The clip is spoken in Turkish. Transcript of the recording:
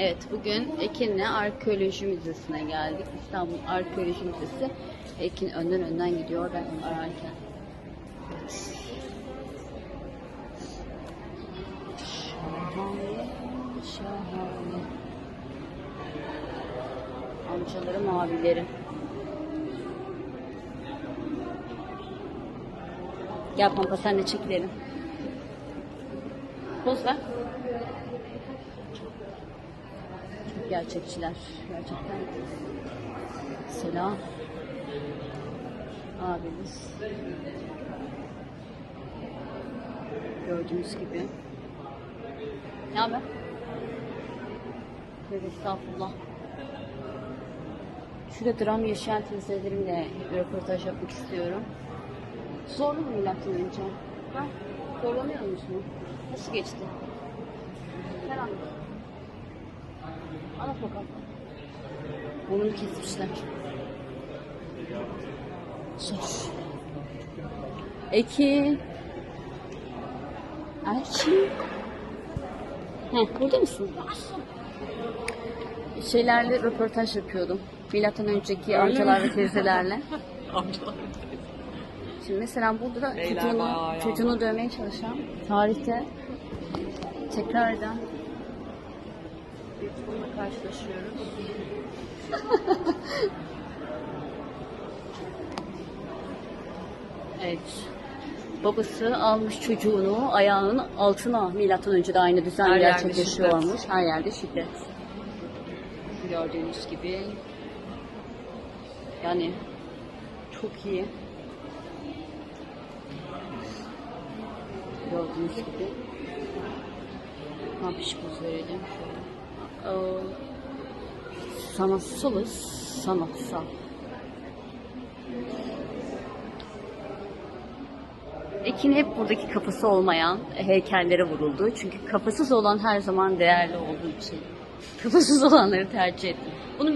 Evet, bugün Ekin'le Arkeoloji Müzesi'ne geldik. İstanbul Arkeoloji Müzesi. Ekin önden önden gidiyor ben onu ararken. Şahane, şahane. Amcalarım, abilerim. Gel Pampa sen de çekilelim. Poz ver. Gerçekçiler. Gerçekten. Selam. Abimiz. Gördüğünüz gibi. Ne haber? Tövbe estağfurullah. Şurada dram yaşayan teyzelerimle röportaj yapmak istiyorum. Zorlu mu milattan önce? Ha? Zorlanıyor musun? Nasıl geçti? Her. Anlat bakalım. Burnunu kesmişler. Sor. Ekin. Ekin. Heh, burada mısın? Şeylerle röportaj yapıyordum. Milattan önceki amcalar ve teyzelerle. Amcalar. Şimdi mesela burada da Beyler çocuğunu, çocuğunu dövmeye çalışan tarihte tekrardan bir durumla karşılaşıyoruz. evet. Babası almış çocuğunu ayağının altına milattan önce de aynı düzen Her yerde gerçekleşiyormuş. Her yerde şiddet. Gördüğünüz gibi. Yani çok iyi. Gördüğünüz gibi. Kampiş poz verelim. Şöyle. Sanatsalız. Sanatsal. Ekin hep buradaki kafası olmayan heykellere vuruldu. Çünkü kafasız olan her zaman değerli olduğu için. Kafasız olanları tercih ettim. Bunun bir